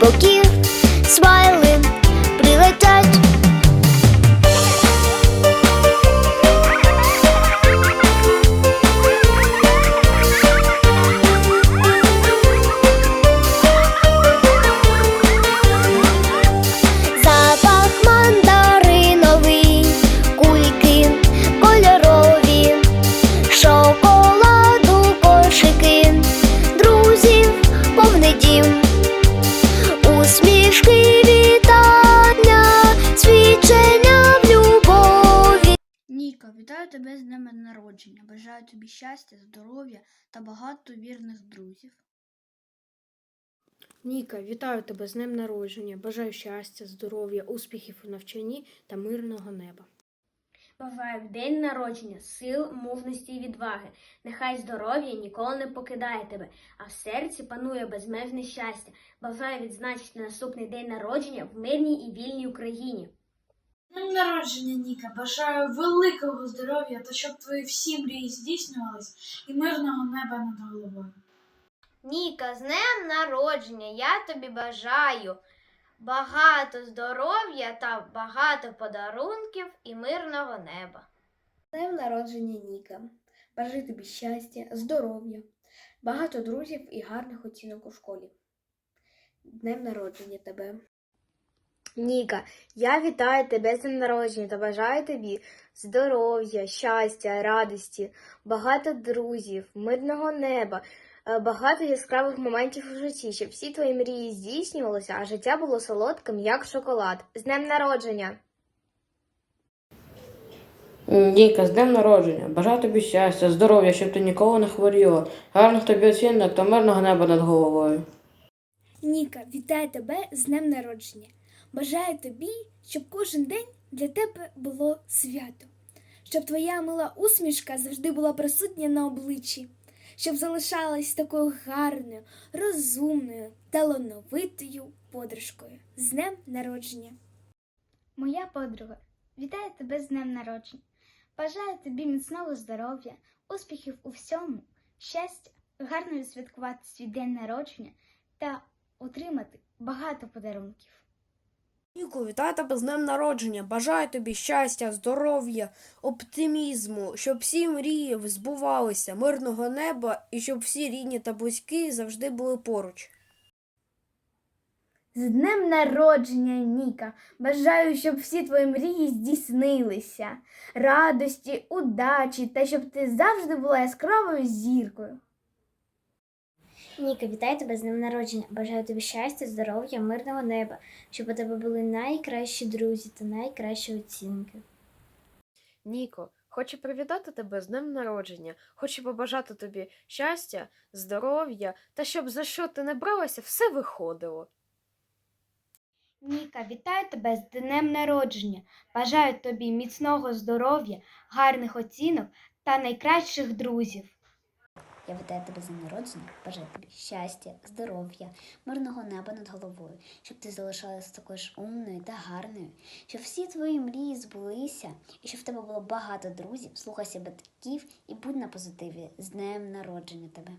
book you. Народження. Бажаю тобі щастя, здоров'я та багато вірних друзів. Ніка, вітаю тебе з днем народження. Бажаю щастя, здоров'я, успіхів у навчанні та мирного неба. Бажаю в день народження сил, мужності і відваги. Нехай здоров'я ніколи не покидає тебе, а в серці панує безмежне щастя. Бажаю відзначити наступний день народження в мирній і вільній Україні. Днем народження, Ніка. Бажаю великого здоров'я та щоб твої всі мрії здійснювались і мирного неба над головою. Ніка, з днем народження я тобі бажаю багато здоров'я та багато подарунків і мирного неба. Днем народження Ніка. Бажаю тобі щастя, здоров'я, багато друзів і гарних оцінок у школі. Днем народження тебе. Ніка, я вітаю тебе з днем народження та бажаю тобі здоров'я, щастя, радості, багато друзів, мирного неба, е, багато яскравих моментів у житті, щоб всі твої мрії здійснювалися, а життя було солодким, як шоколад. З днем народження! Ніка, з днем народження. Бажаю тобі щастя, здоров'я, щоб ти ніколи не хворіла, гарних тобі оцінок та мирного неба над головою. Ніка, вітаю тебе з днем народження. Бажаю тобі, щоб кожен день для тебе було свято, щоб твоя мила усмішка завжди була присутня на обличчі, щоб залишалась такою гарною, розумною, талановитою подружкою з днем народження. Моя подруга, вітаю тебе з днем народження. Бажаю тобі міцного здоров'я, успіхів у всьому, щастя, гарно відсвяткувати свій день народження та отримати багато подарунків. Ніку, вітаю тебе з днем народження. Бажаю тобі щастя, здоров'я, оптимізму, щоб всі мрії збувалися, мирного неба і щоб всі рідні та близькі завжди були поруч. З днем народження, Ніка! Бажаю, щоб всі твої мрії здійснилися, радості, удачі та щоб ти завжди була яскравою зіркою. Ніка, вітаю тебе з днем народження. Бажаю тобі щастя, здоров'я, мирного неба, щоб у тебе були найкращі друзі та найкращі оцінки. Ніко, хочу привітати тебе з днем народження. Хочу побажати тобі щастя, здоров'я та щоб за що ти не бралася, все виходило. Ніка, вітаю тебе з днем народження. Бажаю тобі міцного здоров'я, гарних оцінок та найкращих друзів. Я вітаю тебе за народження, бажаю тобі щастя, здоров'я, мирного неба над головою, щоб ти залишалася такою ж умною та гарною, щоб всі твої мрії збулися, і щоб в тебе було багато друзів, слухайся батьків і будь на позитиві з днем народження тебе.